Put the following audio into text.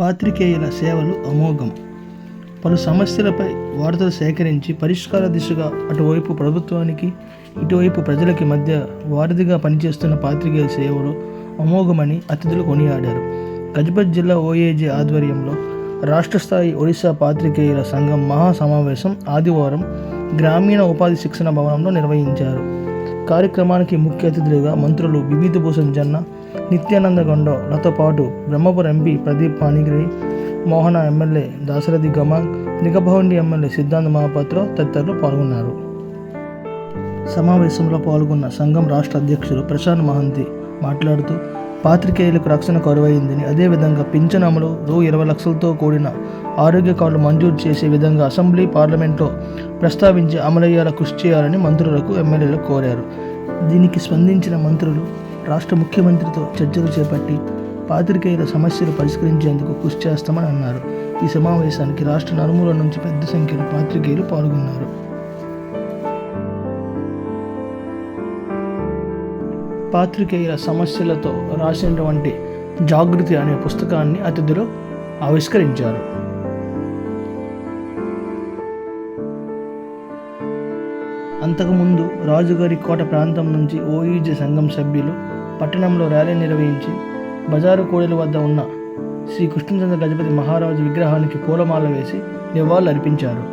పాత్రికేయుల సేవలు అమోఘం. పలు సమస్యలపై వార్తలు సేకరించి పరిష్కార దిశగా అటువైపు ప్రభుత్వానికి ఇటువైపు ప్రజలకి మధ్య వారధిగా పనిచేస్తున్న పాత్రికేయుల సేవలు అమోఘమని అతిథులు కొనియాడారు. గజపతి జిల్లా ఓఏజీ ఆధ్వర్యంలో రాష్ట్ర స్థాయి ఒడిశా పాత్రికేయుల సంఘం మహా సమావేశం ఆదివారం గ్రామీణ ఉపాధి శిక్షణ భవనంలో నిర్వహించారు. కార్యక్రమానికి ముఖ్య అతిథులుగా మంత్రులు విభూతిభూషణ్ జన్న నిత్యానంద గౌడలతో పాటు బ్రహ్మపురం ఎంపీ ప్రదీప్ పానిగిరి మోహన ఎమ్మెల్యే దాశరథి గమాంగ్ నిగభవండి ఎమ్మెల్యే సిద్ధాంత్ మహాపాత్ర తదితరులు పాల్గొన్నారు. సమావేశంలో పాల్గొన్న సంఘం రాష్ట్ర అధ్యక్షులు ప్రశాంత్ మహంతి మాట్లాడుతూ పాత్రికేయులకు రక్షణ కరువైందని అదేవిధంగా పింఛన్ అమలు రూ ఇరవై లక్షలతో కూడిన ఆరోగ్య కార్డులు మంజూరు చేసే విధంగా అసెంబ్లీ పార్లమెంట్లో ప్రస్తావించి అమలయ్యేలా కృషి చేయాలని మంత్రులకు ఎమ్మెల్యేలకు కోరారు. దీనికి స్పందించిన మంత్రులు రాష్ట్ర ముఖ్యమంత్రితో చర్చలు చేపట్టి పాత్రికేయుల సమస్యలు పరిష్కరించేందుకు కృషి చేస్తామని అన్నారు. ఈ సమావేశానికి రాష్ట్ర నలుమూల నుంచి పెద్ద సంఖ్యలో పాత్రికేయులు పాల్గొన్నారు. పాత్రికేయుల సమస్యలతో రాసినటువంటి జాగృతి అనే పుస్తకాన్ని అతిథులు ఆవిష్కరించారు. అంతకుముందు రాజుగారి కోట ప్రాంతం నుంచి ఓఈజీ సంఘం సభ్యులు పట్టణంలో ర్యాలీ నిర్వహించి బజారు కోడెల వద్ద ఉన్న శ్రీ కృష్ణచంద్ర గజపతి మహారాజు విగ్రహానికి పూలమాల వేసి నివాళులు అర్పించారు